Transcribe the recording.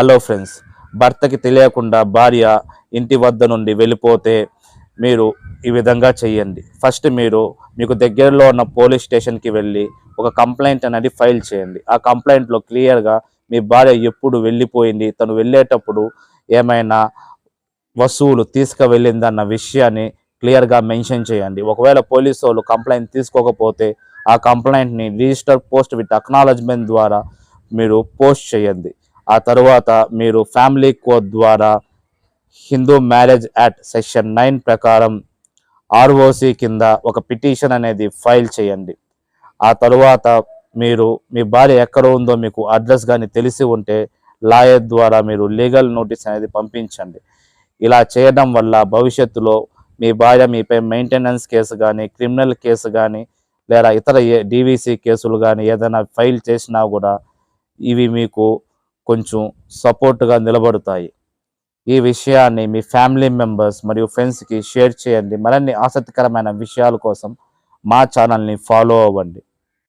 Hello friends భర్తకి తెలియకుండా భార్య ఇంటి వద్ద నుండి వెళ్ళిపోతే మీరు ఈ విధంగా చేయండి. ఫస్ట్ మీరు మీకు దగ్గరలో ఉన్న పోలీస్ స్టేషన్కి వెళ్ళి ఒక కంప్లైంట్ అనేది ఫైల్ చేయండి. ఆ కంప్లైంట్లో క్లియర్గా మీ భార్య ఎప్పుడు వెళ్ళిపోయింది తను వెళ్ళేటప్పుడు ఏమైనా వస్తువులు తీసుకువెళ్ళిందన్న విషయాన్ని క్లియర్గా మెన్షన్ చేయండి. ఒకవేళ పోలీసు వాళ్ళు కంప్లైంట్ తీసుకోకపోతే ఆ కంప్లైంట్ని రిజిస్టర్ పోస్ట్ విత్ అక్నాలజ్మెంట్ ద్వారా మీరు పోస్ట్ చేయండి. ఆ తర్వాత మీరు ఫ్యామిలీ కోడ్ ద్వారా Hindu marriage act section nine ప్రకారం ఆర్ఓసి కింద ఒక పిటిషన్ అనేది ఫైల్ చేయండి. ఆ తరువాత మీరు మీ భార్య ఎక్కడ ఉందో మీకు అడ్రస్ కానీ తెలిసి ఉంటే లాయర్ ద్వారా మీరు లీగల్ నోటీస్ అనేది పంపించండి. ఇలా చేయడం వల్ల భవిష్యత్తులో మీ భార్య మీపై మెయింటెనెన్స్ కేసు కానీ క్రిమినల్ కేసు కానీ లేదా ఇతర డివిసి కేసులు కానీ ఏదైనా ఫైల్ చేసినా కూడా ఇవి మీకు కొంచెం సపోర్ట్గా నిలబడతాయి. ఈ విషయాన్ని మీ ఫ్యామిలీ మెంబర్స్ మరియు ఫ్రెండ్స్కి షేర్ చేయండి. మరిన్ని ఆసక్తికరమైన విషయాల కోసం మా ఛానల్ని ఫాలో అవ్వండి.